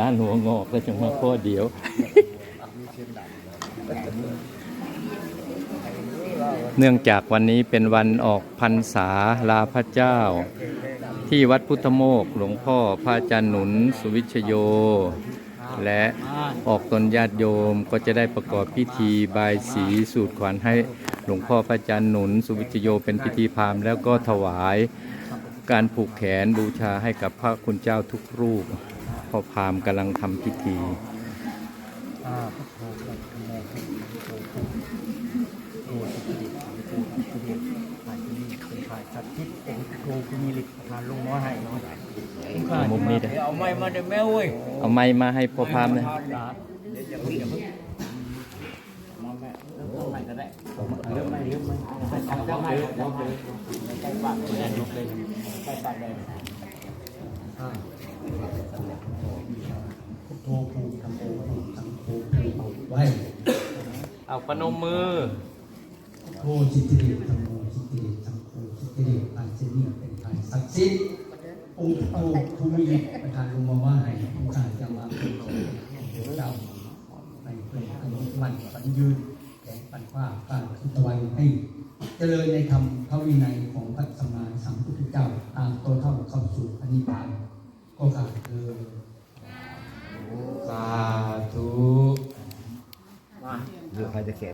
ร้านหัวงอกก็จะมาข้อเดียวเนื่องจากวันนี้เป็นวันออกพรรษาลาพระเจ้า ที่วัดพุทธโมกหลวงพ่อพระอาจารย์หนุนสุวิชโย และออกตนญาติโยมก็จะได้ประกอบพิธีบายสีสูตรขวัญให้หลวงพ่อพระอาจารย์หนุนสุวิชโยเป็นพิธีพามแล้วก็ถวายการผูกแขนบูชาให้กับพระคุณเจ้าทุกรูป พ่อพามกำลังทำพิธีอาพุทโธพุทโธโมพุทโธพุทโธโอสุขิตโอสุขิตฝ่ายที่นี่เป็นฝ่ายสัตว์ทิศองค์ครูคุณมีฤทธิ์ประทานลงน้อยให้เนาะเอามุมนี้เด้อเอาไม้มาได้แม่เว้ยเอาไม้มาให้พ่อพามนะ เอาปนม่ก็ได้เริ่มใหม่เริ่มใหม่ใส่ปากเริ่มใหม่เริ่มใหม่ใส่ปากเลยใส่ปากเลยอ่าพุทโธภูธรรมโอสังโฆภูไว้เอาปนมมือโธจิตติเดชธรรมโอจิตติเดชสังโฆจิตติเดชอันเจนี่เป็นฝ่ายศักดิ์สิทธิ์องค์โธภูมิประทานลงมาว่าให้องค์การจะมาเป็นเจ้าไปเป็นอนุมันปัญยืนแก่ปัญว่าการทุตวันให้เจริญในธรรมพระวินัยของพระ สู่อนิพพานก็กล่าวเธอสาธุมาเดี๋ยวใครจะเขียน